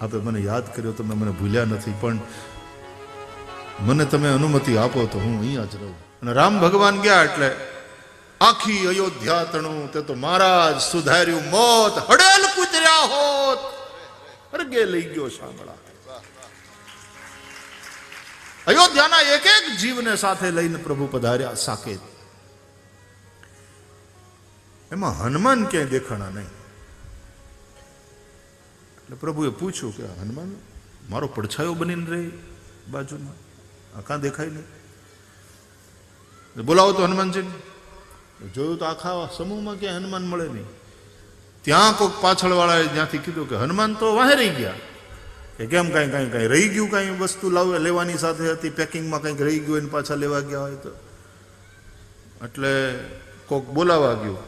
આપે મને યાદ કર્યો, તમે મને ભૂલ્યા નથી, પણ મને તમે અનુમતિ આપો તો હું અહીંયા જ રહું. અને રામ ભગવાન ગયા એટલે આખી અયોધ્યા તણું, તે તો મહારાજ સુધાર્યું મોત, હડેલ કૂતર્યા હોત. અરગે લઈ ગયો સાંભળા. અયોધ્યાના એક એક જીવને સાથે લઈને પ્રભુ પધાર્યા સાકેત. એમાં હનુમાન ક્યાંય દેખાણા નહીં. એટલે પ્રભુએ પૂછ્યું કે, હનુમાન, મારો પડછાયો બનીને રહે બાજુમાં, આ કાં દેખાય નહીં? બોલાવો તો હનુમાનજીને. જોયું તો આખા સમૂહમાં ક્યાંય હનુમાન મળે નહીં. ત્યાં કોઈક પાછળવાળાએ જ્યાંથી કીધું કે, હનુમાન તો વાહે રહી ગયા. કે કેમ કાંઈ કાંઈ કાંઈ રહી ગયું કાંઈ વસ્તુ લાવ લેવાની સાથે હતી, પેકિંગમાં કંઈક રહી ગયું એને પાછા લેવા ગયા હોય તો. એટલે કોક બોલાવા ગયું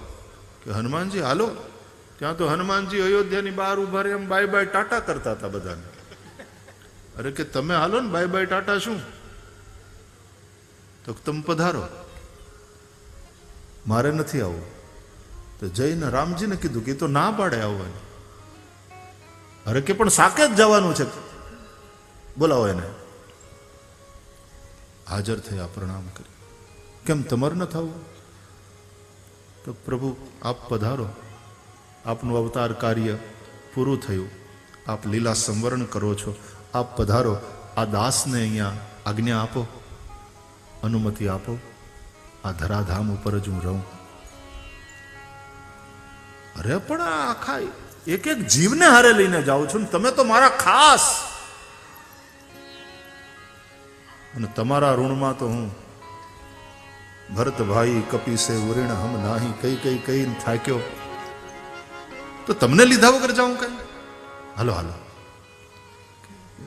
કે, હનુમાનજી, હાલો ત્યાં તો હનુમાનજી અયોધ્યાની બહાર ઊભા રહે એમ બાય બાય ટાટા કરતા હતા બધાને. અરે કે તમે હાલો ને બાય બાય ટાટા શું? તો તમે પધારો. મારે નથી આવવું. તો જઈને રામજીને કીધું કે તો ના પાડે આવવાની. અરે કે પણ સાકે જ જવાનું છે. બોલાવો એને. હાજર થયા, પ્રણામ કરી. કેમ, તમારે ન થવું? તો પ્રભુ, આપ પધારો. આપનું અવતાર કાર્ય પૂરું થયું. આપ લીલા સંવરણ કરો છો. આપ પધારો. આ દાસને અહીંયા આજ્ઞા આપો. અનુમતિ આપો. આ ધરાધામ ઉપર જ હું રહું. અરે, પણ આ આખા એક એક જીવને હારે લઈને જાઉં છું ને તમે તો મારા ખાસ. અને તમારા ઋણમાં તો હું ભરતભાઈ કપિસે ઉરીણ હમ નાહી, કઈ કઈ કઈ થાક્યો. તો તમને લીધા વગર જાઉં કઈ? Hello hello.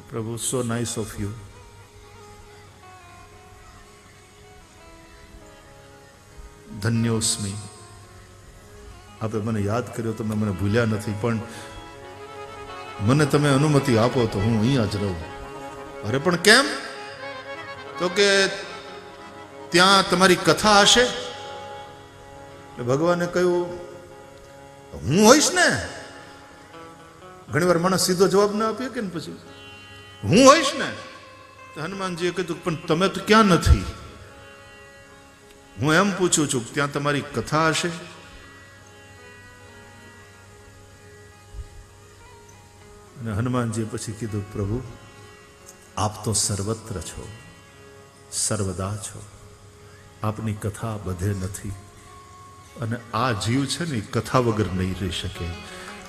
પ્રભુ સો નાઇસ ઓફ યુ ધન્યોસ્મી. આપે મને યાદ કર્યો, તમે મને ભૂલ્યા નથી, પણ મને તમે અનુમતિ આપો તો હું અહીંયા જ રહું. અરે, પણ કેમ? તો કે ત્યાં તમારી કથા હશે? ભગવાને કહ્યું હું હોઈશ ને? ઘણીવાર માણસ સીધો જવાબ ના આપીએ કે પછી? હું હોઈશ ને? તો હનુમાનજીએ કીધું પણ તમે તો ક્યાં નથી? હું એમ પૂછું છું ત્યાં તમારી કથા હશે? અને હનુમાનજીએ પછી કીધું, પ્રભુ, આપ તો સર્વત્ર છો, સર્વદા છો. આપની કથા બધે નથી. અને આ જીવ છે ને કથા વગર નહીં રહી શકે.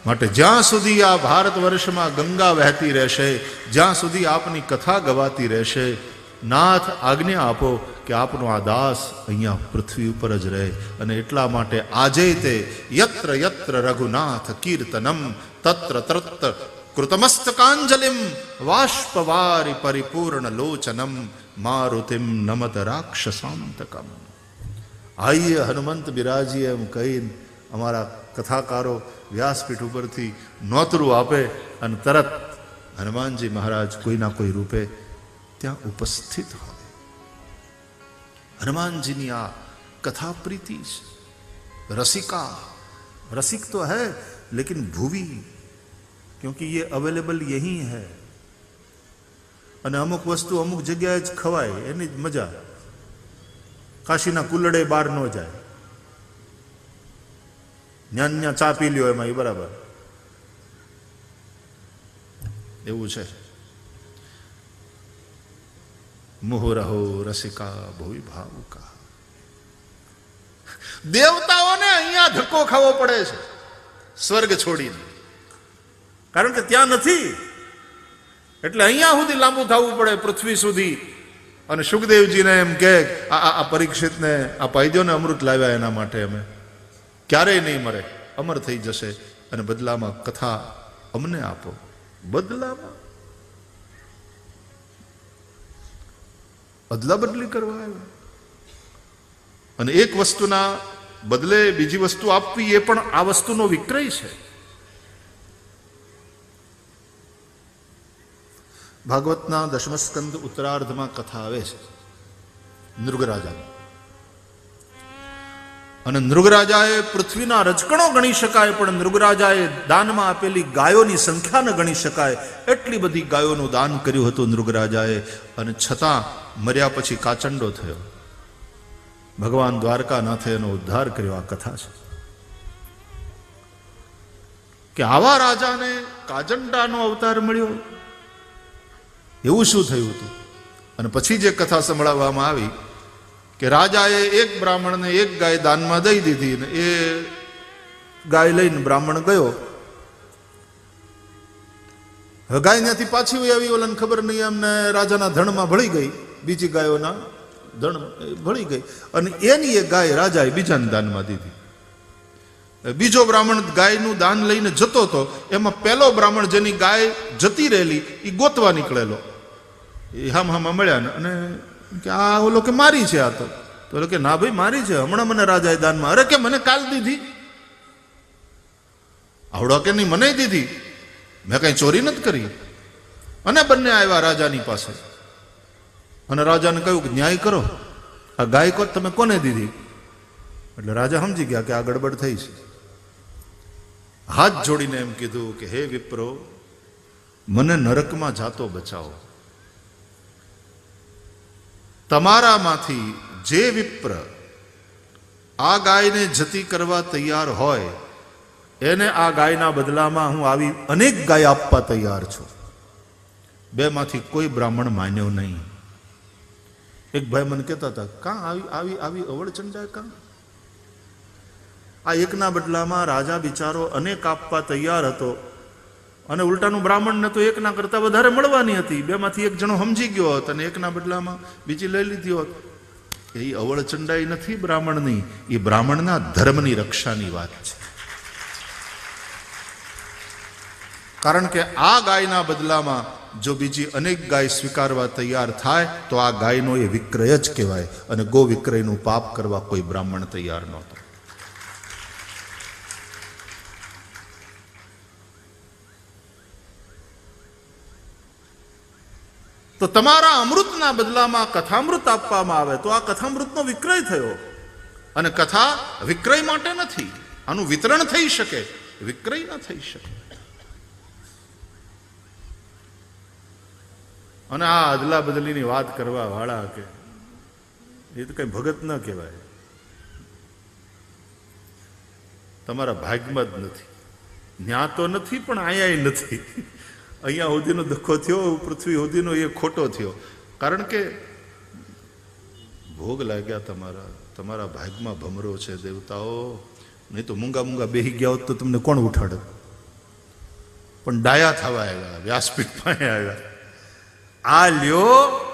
માટે જ્યાં સુધી આ ભારત વર્ષમાં ગંગા વહેતી રહેશે, જ્યાં સુધી આપની કથા ગવાતી રહેશે, નાથ આજ્ઞા આપો કે આપનો આ દાસ અહીંયા પૃથ્વી ઉપર જ રહે. અને એટલા માટે આજે તે યત્ર યત્ર રઘુનાથ કીર્તનમ તત્ર તત્ર કૃતમસ્તકાંજલિમ વાષ્પવારી પરિપૂર્ણ લોચનમ મારુતિમ નમત રાક્ષસાંતકમ. આઈએ હનુમંત બિરાજીએ એમ કહીને અમારા કથાકારો વ્યાસપીઠ ઉપરથી નોતરું આપે અને તરત હનુમાનજી મહારાજ કોઈના કોઈ રૂપે ત્યાં ઉપસ્થિત હોય હનુમાનજીની આ કથા પ્રીતિ છે रसिका रसिक तो है लेकिन भूवी क्योंकि ये अवेलेबल यही है અને અમુક વસ્તુ અમુક જગ્યાએ જ ખવાય એની જ મજા કાશીના કુલડે બહાર ન જાય. ન્યા ન્યા ચા પી લ્યો એમાં, એ બરાબર. એવું છે. મુહુરહો રસિકા ભૂવિ ભાવુકા. દેવતાઓને અહીંયા ધક્કો ખાવો પડે છે. સ્વર્ગ છોડીને. કારણ કે ત્યાં નથી. એટલે અહીંયા સુધી લાંબુ થવું પડે, પૃથ્વી સુધી. અને સુખદેવજીને એમ કે, આ પરીક્ષિતને, આ પાયદોને અમૃત લાવ્યા એના માટે અમે. ક્યારેય નહીં મરે. અમર થઈ જશે અને બદલામાં કથા અમને આપો. બદલામાં? અદલા બદલી કરવા આવ્યો. અને એક વસ્તુના બદલે બીજી વસ્તુ આપવી એ પણ આ વસ્તુનો વિક્રય છે. ભાગવતના દશમસ્કંદ ઉત્તરાર્ધમાં કથા આવે છે નૃગરાજા અને નૃગરાજાએ પૃથ્વીના રજકણો ગણી શકાય પણ નૃગરાજાએ દાનમાં આપેલી ગાયોની સંખ્યા ન ગણી શકાય. એટલી બધી ગાયોનું દાન કર્યું હતું નૃગરાજાએ અને છતાં મર્યા પછી કાચંડો થયો. ભગવાન દ્વારકાનાથે એનો ઉદ્ધાર કર્યો. આ કથા છે કે આવા રાજાને કાચંડાનો અવતાર મળ્યો. એવું શું થયું હતું? અને પછી જે કથા સંભળાવવામાં આવી કે રાજાએ એક બ્રાહ્મણને એક ગાય દાનમાં દઈ દીધી ને એ ગાય લઈને બ્રાહ્મણ ગયો. ગાય ત્યાંથી પાછી આવી, ઓલાને ખબર નહીં, એમને રાજાના ધણમાં ભળી ગઈ. બીજી ગાયોના ધણ ભળી ગઈ. અને એની એ ગાય રાજાએ બીજાને દાનમાં દીધી. બીજો બ્રાહ્મણ ગાયનું દાન લઈને જતો હતો એમાં પહેલો બ્રાહ્મણ જેની ગાય જતી રહેલી એ ગોતવા નીકળેલો. એ હામ હામાં મળ્યા ને અને કે, આ ઓલો કે મારી છે આ તો. ઓલો કે, ના ભાઈ, મારી છે. હમણાં મને રાજાએ દાનમાં. અરે, કે મને કાલ દીધી? આવડો કે નહીં, મને દીધી. મેં કઈ ચોરી નથી કરી. અને બંને આવ્યા રાજાની પાસે. અને રાજાને કહ્યું કે, ન્યાય કરો. આ ગાયકો તમે કોને દીધી? એટલે રાજા સમજી ગયા કે આ ગડબડ થઈ છે. હાથ જોડીને એમ કીધું કે, હે વિપ્રો, મને નરકમાં જાતો બચાવો. તમારામાંથી જે વિપ્ર આ ગાયને જતી કરવા તૈયાર હોય, એને આ ગાયના બદલામાં હું આવી અનેક ગાય આપવા તૈયાર છું. બેમાંથી કોઈ બ્રાહ્મણ માન્યો નહીં. એક ભાઈ મને કહેતા હતા, કાં આવી આવી આવી અવળચંડા કાં? આ એકના બદલામાં રાજા બિચારો અનેક આપવા તૈયાર હતો. અને ઉલટાનું બ્રાહ્મણને તો એકના કરતાં વધારે મળવાની હતી. બેમાંથી એક જણો સમજી ગયો હોત અને એકના બદલામાં બીજી લઈ લીધી હોત. એ અવળચંડાઈ નથી બ્રાહ્મણની. એ બ્રાહ્મણના ધર્મની રક્ષાની વાત છે. કારણ કે આ ગાયના બદલામાં જો બીજી અનેક ગાય સ્વીકારવા તૈયાર થાય, તો આ ગાયનો એ વિક્રય જ કહેવાય અને ગો વિક્રયનું પાપ કરવા કોઈ બ્રાહ્મણ તૈયાર નહોતો. તો તમારા અમૃતના બદલામાં કથામૃત આપવામાં આવે તો આ કથામૃતનો વિક્રય થયો. અને કથા વિક્રય માટે નથી, આનું વિતરણ થઈ શકે, વિક્રય ન થઈ શકે. અને આ અદલા બદલીની વાત કરવા વાળા કે એ તો કઈ ભગત ન કહેવાય. તમારા ભાગમાં જ નથી. ન્યા તો નથી, પણ અહીંયા નથી. અહીંયા સુધીનો ધક્કો થયો, પૃથ્વી સુધીનો એ ખોટો થયો. કારણ કે ભોગ લાગ્યા તમારા તમારા ભાગમાં ભમરો છે દેવતાઓ. નહીં તો મૂંગા મૂંગા બેહી ગયા હોત તો તમને કોણ ઉઠાડે? પણ ડાયા થવા આવ્યા વ્યાસપીઠ પાસે આવ્યા. આ લ્યો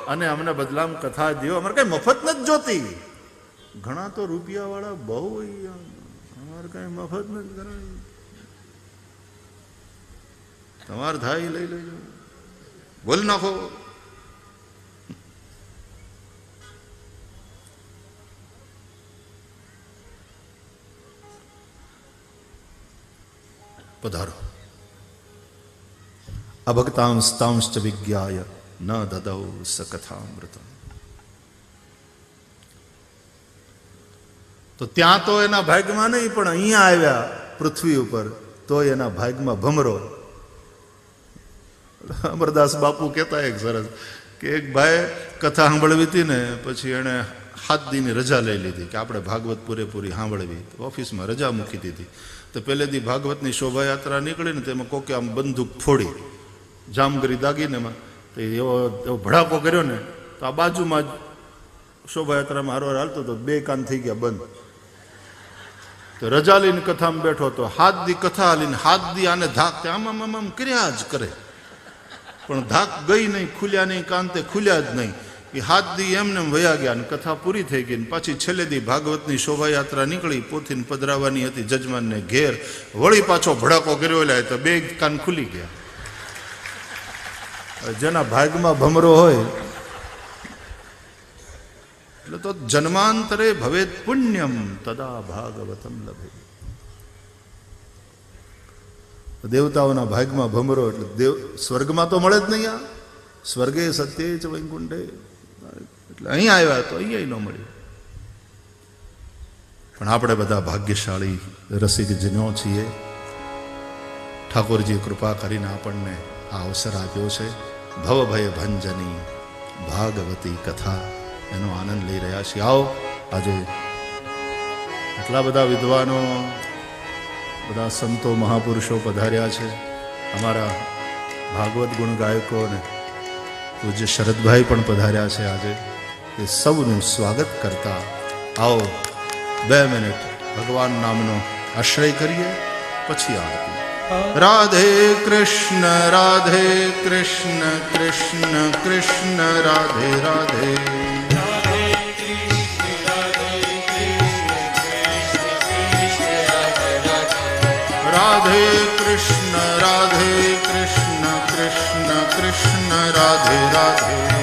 અને અમને બદલામ કથા દો અમારે કઈ મફત નથી જોતી. ઘણા તો રૂપિયા વાળા બહુ. અમારે કઈ મફત નથી કરાવી તમારે થાય લઈ લેજો. બોલ નાખો પધારો. અભક્તાંસ્તાંશ્ચ વિજ્ઞાય ન દદૌ સકથામૃતમ. તો ત્યાં તો એના ભાગમાં નહીં, પણ અહીંયા આવ્યા પૃથ્વી ઉપર, તો એના ભાગમાં ભમરો. અમરદાસ બાપુ કહેતા એક સરસ કે એક ભાઈ કથા સાંભળવી હતી ને, પછી એણે સાત દીની રજા લઈ લીધી કે આપણે ભાગવત પૂરેપૂરી સાંભળવી. ઓફિસમાં રજા મૂકી દીધી. તો પહેલેથી ભાગવતની શોભાયાત્રા નીકળી ને તેમાં કોકે આમ બંદૂક ફોડી, જામગરી દાગીને એમાં. તો એવો એવો ભડાકો કર્યો ને, તો આ બાજુમાં જ શોભાયાત્રામાં હારવાર હાલતો તો બે કાન થઈ ગયા બંધ. તો રજા લઈને કથામાં બેઠો તો હાથ દી કથા હાલીને હાથ દી આને ધાક આમ આમ આમ કર્યા જ કરે. પણ ધાક ગઈ નહીં, ખુલ્યા નહીં, કાંતે ખુલ્યા જ નહીં. એ હાથ દી એમને વયા ગયા ને કથા પૂરી થઈ ગઈ પાછી છેલ્લે દી ભાગવતની શોભાયાત્રા નીકળી, પોથીને પધરાવાની હતી જજમાનને ઘેર. વળી પાછો ભડાકો કર્યો લે તો બે કાન ખુલી ગયા. જેના ભાગમાં ભમરો હોય, એટલે તો જન્માંતરે ભવેત પુણ્યમ તદા ભાગવતમ લભે. દેવતાઓના ભાગમાં ભમરો એટલે દેવ સ્વર્ગમાં તો મળે જ નહીં આ. સ્વર્ગે સત્ય જ વૈકુંઠે. એટલે અહીં આવ્યા તો અહીંયા ન મળ્યું. પણ આપણે બધા ભાગ્યશાળી રસિકજનો છીએ. ઠાકોરજી કૃપા કરીને આપણને આ અવસર આપ્યો છે. ભવભય ભંજની ભાગવતી કથા. એનો આનંદ લઈ રહ્યા છીએ. આવો, આજે એટલા બધા વિદ્વાનો બધા સંતો મહાપુરુષો પધાર્યા છે. અમારા ભાગવત ગુણ ગાયકો અને પૂજ્ય શરદભાઈ પણ પધાર્યા છે આજે. એ સૌનું સ્વાગત કરતા આવો બે મિનિટ ભગવાન નામનો આશ્રય કરીએ, પછી આરતી. રાધે કૃષ્ણ રાધે કૃષ્ણ કૃષ્ણ કૃષ્ણ, રાધે રાધે. રાધે કૃષ્ણ રાધે કૃષ્ણ કૃષ્ણ કૃષ્ણ રાધે રાધે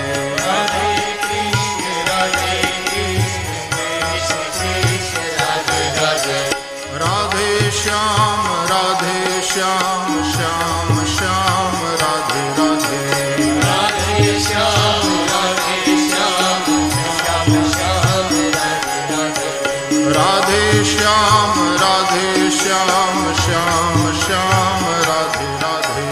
શ્યામ શ્યામ Radhe Radhe.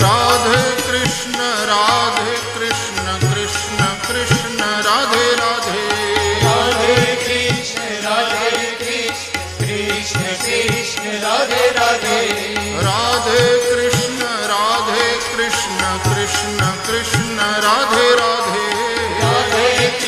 Radhe Krishna Radhe Krishna Krishna Krishna Radhe Radhe. Radhe Krishna Radhe Krishna Krishna Krishna Radhe Radhe. Radhe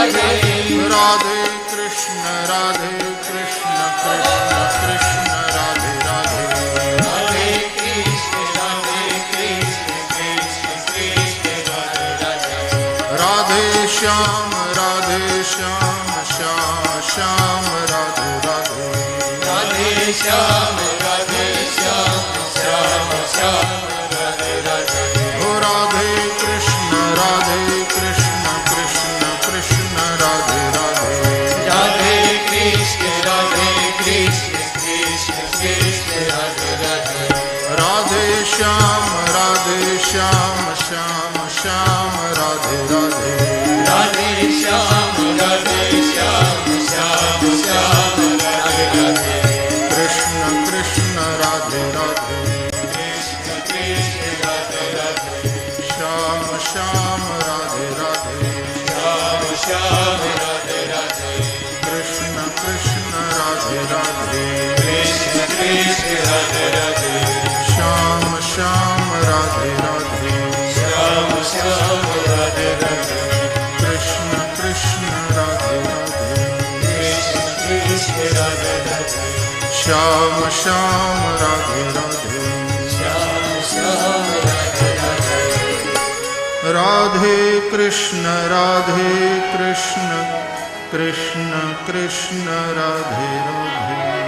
Radhe Radhe Krishna Radhe Krishna Krishna Krishna Radhe Radhe Radhe Krishna Radhe Krishna Krishna Krishna Radhe Radhe. Radhe Shyam Radhe Shyam Shyam Shyam Radhe Radhe. Radhe Shyam Radhe Radhe Shyam શ્યામ રાધે રાધે કૃષ્ણ કૃષ્ણ રાધે રાધે શ્યામ શ્યામ રાધે રાધે શ્યામ શ્યામ રાધે રાધે રાધે કૃષ્ણ રાધે કૃષ્ણ કૃષ્ણ કૃષ્ણ રાધે રાધે